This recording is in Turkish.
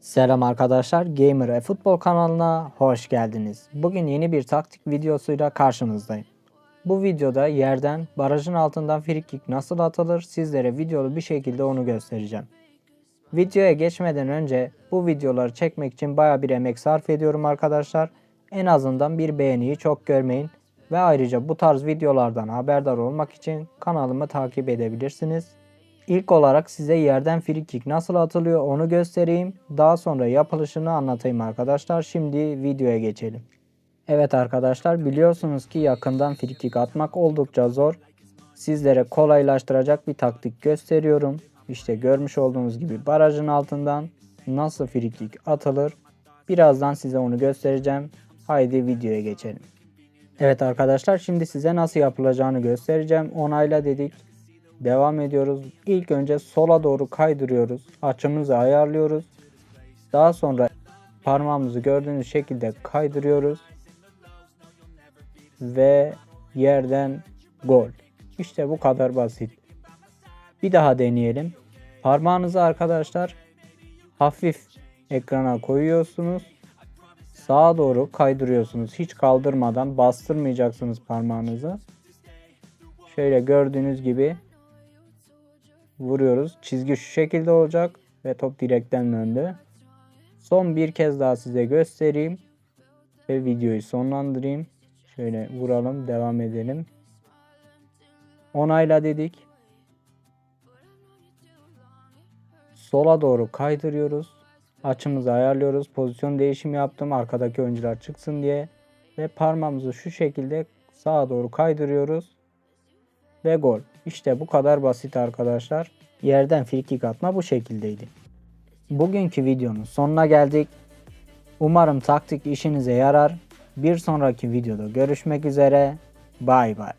Selam arkadaşlar, Gamer e Futbol kanalına hoş geldiniz. Bugün yeni bir taktik videosuyla karşınızdayım. Bu videoda yerden barajın altından frikik nasıl atılır sizlere videolu bir şekilde onu göstereceğim. Videoya geçmeden önce bu videoları çekmek için baya bir emek sarf ediyorum arkadaşlar. En azından bir beğeniyi çok görmeyin. Ve ayrıca bu tarz videolardan haberdar olmak için kanalımı takip edebilirsiniz. İlk olarak size yerden free kick nasıl atılıyor onu göstereyim. Daha sonra yapılışını anlatayım arkadaşlar. Şimdi videoya geçelim. Evet arkadaşlar biliyorsunuz ki yakından free kick atmak oldukça zor. Sizlere kolaylaştıracak bir taktik gösteriyorum. İşte görmüş olduğunuz gibi barajın altından nasıl free kick atılır. Birazdan size onu göstereceğim. Haydi videoya geçelim. Evet arkadaşlar şimdi size nasıl yapılacağını göstereceğim. Onayla dedik. Devam ediyoruz. İlk önce sola doğru kaydırıyoruz. Açımızı ayarlıyoruz. Daha sonra parmağımızı gördüğünüz şekilde kaydırıyoruz. Ve yerden gol. İşte bu kadar basit. Bir daha deneyelim. Parmağınızı arkadaşlar hafif ekrana koyuyorsunuz. Sağa doğru kaydırıyorsunuz. Hiç kaldırmadan bastırmayacaksınız parmağınızı. Şöyle gördüğünüz gibi vuruyoruz. Çizgi şu şekilde olacak ve top direkten döndü. Son bir kez daha size göstereyim ve videoyu sonlandırayım. Şöyle vuralım, devam edelim. Onayla dedik. Sola doğru kaydırıyoruz. Açımızı ayarlıyoruz. Pozisyon değişimi yaptım arkadaki oyuncular çıksın diye. Ve parmağımızı şu şekilde sağa doğru kaydırıyoruz. Ve gol. İşte bu kadar basit arkadaşlar. Yerden frikik atma bu şekildeydi. Bugünkü videonun sonuna geldik. Umarım taktik işinize yarar. Bir sonraki videoda görüşmek üzere. Bay bay.